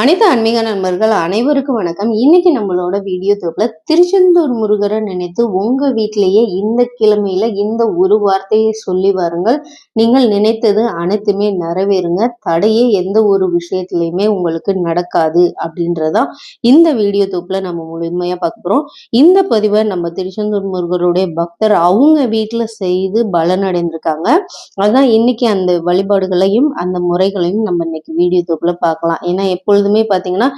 அனைத்து ஆன்மீக நண்பர்கள் அனைவருக்கும் வணக்கம். இன்னைக்கு நம்மளோட வீடியோ தொகுப்புல திருச்செந்தூர் முருகரை நினைத்து உங்க வீட்டிலேயே இந்த கிழமையில இந்த ஒரு வார்த்தையை சொல்லி வாருங்கள். நீங்கள் நினைத்தது அனைத்துமே நிறைவேறுங்க. தடையே எந்த ஒரு விஷயத்திலையுமே உங்களுக்கு நடக்காது அப்படின்றதான் இந்த வீடியோ தொகுப்புல நம்ம முழுமையா பார்க்க போறோம். இந்த பதிவை நம்ம திருச்செந்தூர் முருகருடைய பக்தர் அவங்க வீட்டுல செய்து பலனடைந்திருக்காங்க. அதான் இன்னைக்கு அந்த வழிபாடுகளையும் அந்த முறைகளையும் நம்ம இன்னைக்கு வீடியோ தொகுப்புல பார்க்கலாம். ஏன்னா எப்பொழுதுமே பார்த்தீங்கன்னா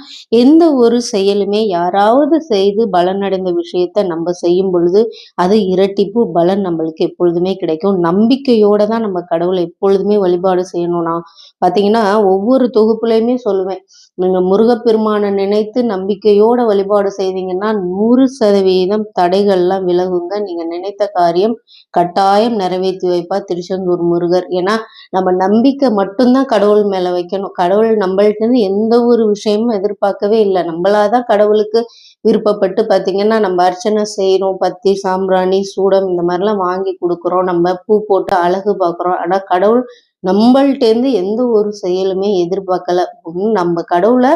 எந்த ஒரு செயலுமே யாராவது செய்து பலனடைந்த விஷயத்த நம்ம செய்யும் பொழுது அது இரட்டிப்பு பலன் நம்மளுக்கு எப்பொழுதுமே கிடைக்கும். நம்பிக்கையோட தான் நம்ம கடவுளை எப்பொழுதுமே வழிபாடு செய்யணும்னா பார்த்தீங்கன்னா ஒவ்வொரு தொகுப்புலையுமே சொல்லுவேன். நீங்கள் முருகப்பெருமானை நினைத்து நம்பிக்கையோட வழிபாடு செய்தீங்கன்னா நூறு சதவீதம் தடைகள்லாம் விலகுங்க. நீங்கள் நினைத்த காரியம் கட்டாயம் நிறைவேற்றி வைப்பா திருச்செந்தூர் முருகர். ஏன்னா நம்ம நம்பிக்கை மட்டும்தான் கடவுள் மேலே வைக்கணும். கடவுள் நம்மள்கிட்ட எந்த ஒரு விஷயமும் எதிர்பார்க்கவே இல்லை. நம்மளாதான் கடவுளுக்கு விருப்பப்பட்டு பாத்தீங்கன்னா நம்ம அர்ச்சனை செய்யறோம் பத்தி சாம்பிராணி சூடம் இந்த மாதிரிலாம் வாங்கி கொடுக்குறோம். நம்ம பூ போட்டு அழகு பார்க்குறோம். ஆனா கடவுள் நம்மள்ட்ட இருந்து எந்த ஒரு செயலுமே எதிர்பார்க்கல. நம்ம கடவுளை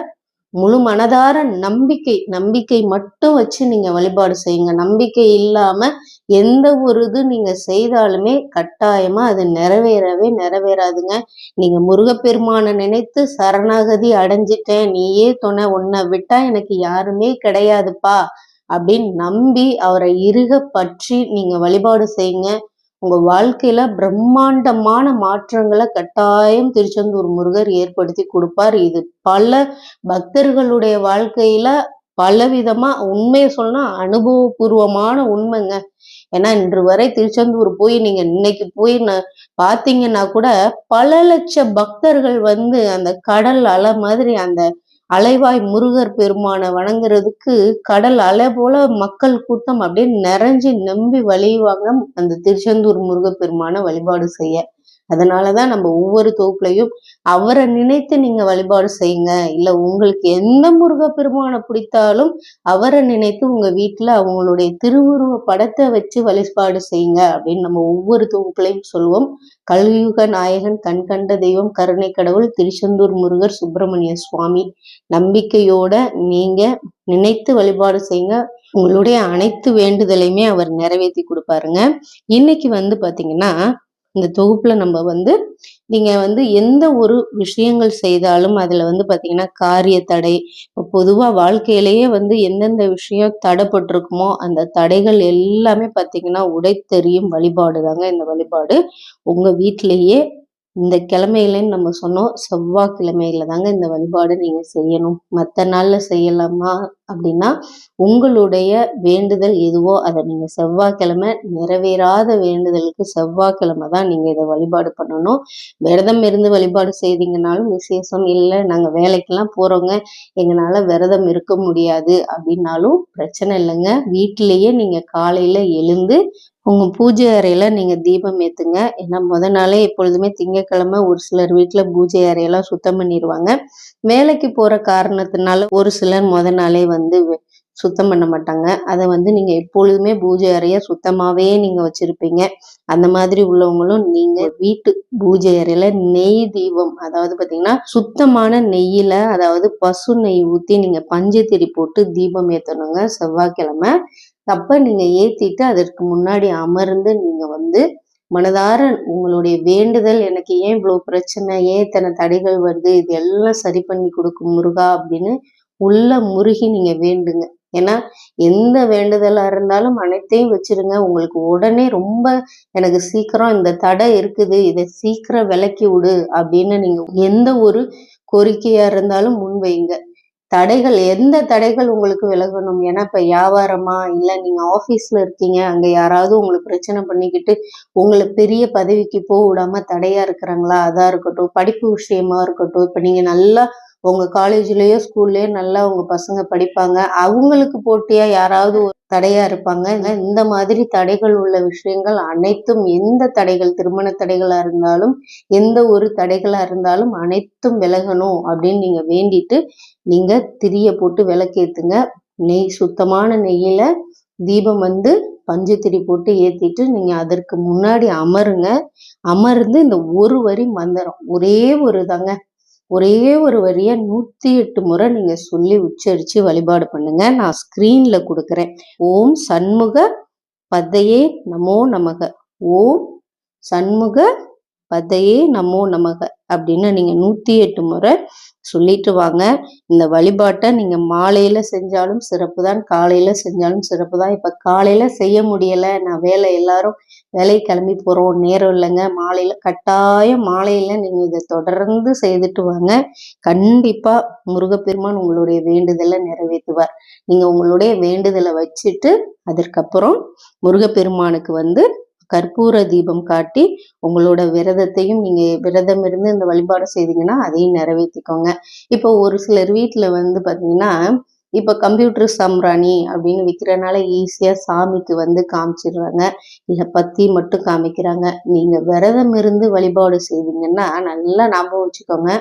முழு மனதார நம்பிக்கை நம்பிக்கை மட்டும் வச்சு நீங்க வழிபாடு செய்யுங்க. நம்பிக்கை இல்லாம எந்த ஒரு இது நீங்க செய்தாலுமே கட்டாயமா அது நிறைவேறவே நிறைவேறாதுங்க. நீங்க முருகப்பெருமானை நினைத்து சரணாகதி அடைஞ்சிட்டேன் நீயே துணை உன்னை விட்டா எனக்கு யாருமே கிடையாதுப்பா அப்படின்னு நம்பி அவரை இறுக பற்றி நீங்க வழிபாடு செய்யுங்க. உங்க வாழ்க்கையில பிரம்மாண்டமான மாற்றங்களை கட்டாயம் திருச்செந்தூர் முருகர் ஏற்படுத்தி கொடுப்பார். இது பல பக்தர்களுடைய வாழ்க்கையில பலவிதமா உண்மையை சொன்னா அனுபவபூர்வமான உண்மைங்க. ஏன்னா இன்று வரை திருச்செந்தூர் போய் நீங்க இன்னைக்கு போய் பாத்தீங்கன்னா கூட பல லட்ச பக்தர்கள் வந்து அந்த கடல் அலை மாதிரி அந்த அலைவாய் முருகர் பெருமானை வணங்குறதுக்கு கடல் அலை போல மக்கள் கூட்டம் அப்படியே நிறைஞ்சு நம்பி வழிவாங்க அந்த திருச்செந்தூர் முருகப்பெருமானை வழிபாடு செய்ய. அதனாலதான் நம்ம ஒவ்வொரு தொகுப்புலையும் அவரை நினைத்து நீங்கள் வழிபாடு செய்யுங்க. இல்லை உங்களுக்கு எந்த முருகப்பெருமானை பிடித்தாலும் அவரை நினைத்து உங்க வீட்டில் அவங்களுடைய திருவுருவ படத்தை வச்சு வழிபாடு செய்யுங்க அப்படின்னு நம்ம ஒவ்வொரு தொகுப்புலையும் சொல்லுவோம். கலியுக நாயகன் கண்கண்ட தெய்வம் கருணை கடவுள் திருச்செந்தூர் முருகர் சுப்பிரமணிய சுவாமி நம்பிக்கையோட நீங்க நினைத்து வழிபாடு செய்யுங்க. உங்களுடைய அனைத்து வேண்டுதலையுமே அவர் நிறைவேற்றி கொடுப்பாருங்க. இன்னைக்கு வந்து பார்த்தீங்கன்னா இந்த தொகுப்புல நம்ம வந்து நீங்க வந்து எந்த ஒரு விஷயங்கள் செய்தாலும் அதுல வந்து பாத்தீங்கன்னா காரிய தடை இப்போ பொதுவா வாழ்க்கையிலேயே வந்து எந்தெந்த விஷயம் தடைப்பட்டிருக்குமோ அந்த தடைகள் எல்லாமே பாத்தீங்கன்னா உடைத்தெறியும் வழிபாடு தாங்க இந்த வழிபாடு. உங்க வீட்டிலேயே இந்த கிழமையிலன்னு நம்ம சொன்னோம் செவ்வாய்க்கிழமையில தாங்க இந்த வழிபாடு நீங்க செய்யணும். மற்ற நாள்ல செய்யலாமா அப்படின்னா உங்களுடைய வேண்டுதல் எதுவோ அதை நீங்க செவ்வாய்க்கிழமை நிறைவேறாத வேண்டுதலுக்கு செவ்வாய்க்கிழமை தான் நீங்க இதை வழிபாடு பண்ணணும். விரதம் இருந்து வழிபாடு செய்தீங்கனாலும் விசேஷம் இல்லை நாங்க வேலைக்கெல்லாம் போறோங்க எங்களால விரதம் இருக்க முடியாது அப்படின்னாலும் பிரச்சனை இல்லைங்க. வீட்டிலேயே நீங்க காலையில எழுந்து உங்கள் பூஜை அறையில் நீங்கள் தீபம் ஏற்றுங்க ஏன்னா முத நாளே எப்பொழுதுமே திங்கக்கிழமை ஒரு சிலர் வீட்டில் பூஜை அறையெல்லாம் சுத்தம் பண்ணிடுவாங்க வேலைக்கு போகிற காரணத்தினால ஒரு சிலர் முத நாளே வந்து சுத்தம் பண்ண மாட்டாங்க. அதை வந்து நீங்கள் எப்பொழுதுமே பூஜை அறையை சுத்தமாகவே நீங்கள் வச்சுருப்பீங்க. அந்த மாதிரி உள்ளவங்களும் நீங்கள் வீட்டு பூஜை அறையில் நெய் தீபம் அதாவது பார்த்தீங்கன்னா சுத்தமான நெய்யில் அதாவது பசு நெய் ஊற்றி நீங்கள் பஞ்சத்திரி போட்டு தீபம் ஏற்றணுங்க செவ்வாய்க்கிழமை தப்பை நீங்கள் ஏற்றிட்டு அதற்கு முன்னாடி அமர்ந்து நீங்கள் வந்து மனதார உங்களுடைய வேண்டுதல் எனக்கு ஏன் இவ்வளோ பிரச்சனை ஏன் இத்தனை தடைகள் வருது இது எல்லாம் சரி பண்ணி கொடுக்கும் முருகா அப்படின்னு உள்ள முருகி நீங்கள் வேண்டுங்க. ஏன்னா எந்த வேண்டுதலாக இருந்தாலும் அனைத்தையும் வச்சிருங்க. உங்களுக்கு உடனே ரொம்ப எனக்கு சீக்கிரம் இந்த தடை இருக்குது இதை சீக்கிரம் விளக்கி விடு அப்படின்னு நீங்கள் எந்த ஒரு கோரிக்கையாக இருந்தாலும் முன்வைங்க. தடைகள் எந்த தடைகள் உங்களுக்கு விலகணும்? ஏன்னா இப்ப வியாபாரமா இல்ல நீங்க ஆபீஸ்ல இருக்கீங்க அங்க யாராவது உங்களுக்கு பிரச்சனை பண்ணிக்கிட்டு உங்களை பெரிய பதவிக்கு போக விடாம தடையா இருக்கிறாங்களா? அதா இருக்கட்டும் படிப்பு விஷயமா இருக்கட்டும் இப்ப நீங்க நல்லா உங்கள் காலேஜ்லேயோ ஸ்கூல்லையோ நல்லா உங்கள் பசங்க படிப்பாங்க. அவங்களுக்கு போட்டியாக யாராவது ஒரு தடையாக இருப்பாங்க. இந்த மாதிரி தடைகள் உள்ள விஷயங்கள் அனைத்தும் எந்த தடைகள் திருமண தடைகளாக இருந்தாலும் எந்த ஒரு தடைகளாக இருந்தாலும் அனைத்தும் விலகணும் அப்படின்னு நீங்கள் வேண்டிட்டு நீங்கள் திரிய போட்டு விளக்கேத்துங்க. நெய் சுத்தமான நெய்யில் தீபம் வந்து பஞ்சத்திரி போட்டு ஏற்றிட்டு நீங்கள் அதற்கு முன்னாடி அமருங்க. அமர்ந்து இந்த ஒரு வரி மந்திரம் ஒரே ஒரு தாங்க. ஒரே ஒரு வரியை நூற்றி எட்டு முறை நீங்கள் சொல்லி உச்சரித்து வழிபாடு பண்ணுங்க. நான் ஸ்க்ரீனில் கொடுக்குறேன். ஓம் சண்முக பதையே நமோ நமக. ஓம் சண்முக பதையே நமோ நமக. அப்படின்னு நீங்கள் நூற்றி எட்டு முறை சொல்லிட்டு வாங்க. இந்த வழிபாட்டை நீங்கள் மாலையில் செஞ்சாலும் சிறப்பு தான் காலையில் செஞ்சாலும் சிறப்பு தான் இப்போ காலையில் செய்ய முடியலை. நான் வேலை எல்லாரும் வேலை கிளம்பி போகிறோம் நேரம் இல்லைங்க. மாலையில் கட்டாயம் மாலையில் நீங்கள் இதை தொடர்ந்து செய்துட்டு வாங்க. கண்டிப்பாக முருகப்பெருமான் உங்களுடைய வேண்டுதலை நிறைவேற்றுவார். நீங்கள் உங்களுடைய வேண்டுதலை வச்சுட்டு அதற்கப்புறம் முருகப்பெருமானுக்கு வந்து கற்பூர தீபம் காட்டி உங்களோட விரதத்தையும் நீங்கள் விரதம் இருந்து இந்த வழிபாடு செய்தீங்கன்னா அதையும் நிறைவேற்றிக்கோங்க இப்போ ஒரு சிலர் வீட்டில் வந்து பார்த்தீங்கன்னா இப்போ கம்ப்யூட்டர் சாம்பிராணி அப்படின்னு விற்கிறனால ஈஸியாக சாமிக்கு வந்து காமிச்சிடுறாங்க. இல்லை பத்தி மட்டும் காமிக்கிறாங்க. நீங்கள் விரதம் இருந்து வழிபாடு செய்வீங்கன்னா நல்லா ஞாபகம் வச்சுக்கோங்க.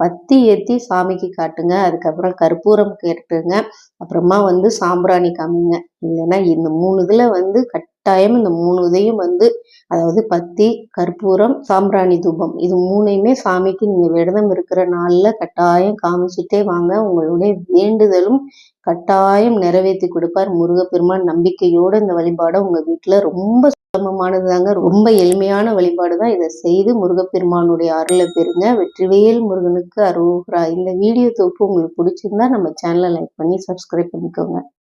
பத்தி ஏற்றி சாமிக்கு காட்டுங்க. அதுக்கப்புறம் கற்பூரம் கேட்டுங்க அப்புறமா வந்து சாம்பிராணி காமிங்க. இல்லைன்னா இந்த மூணு இதில் வந்து கட் கட்டாயம் இந்த மூணு இதையும் வந்து அதாவது பத்தி கற்பூரம் சாம்பிராணி தூபம் இது மூணையுமே சாமிக்கு நீங்கள் விரதம் இருக்கிற நாளில் கட்டாயம் காமிச்சிட்டே வாங்க. உங்களுடைய வேண்டுதலும் கட்டாயம் நிறைவேற்றி கொடுப்பார். முருகப்பெருமான் நம்பிக்கையோடு இந்த வழிபாடை உங்கள் வீட்டில் ரொம்ப சுலபமானது தாங்க ரொம்ப எளிமையான வழிபாடு தான் இதை செய்து முருகப்பெருமானுடைய அருளை பெறுங்க. வெற்றிவேல் முருகனுக்கு அருகுறா இந்த வீடியோ தொகுப்பு உங்களுக்கு பிடிச்சிருந்தா நம்ம சேனலை லைக் பண்ணி சப்ஸ்கிரைப் பண்ணிக்கோங்க.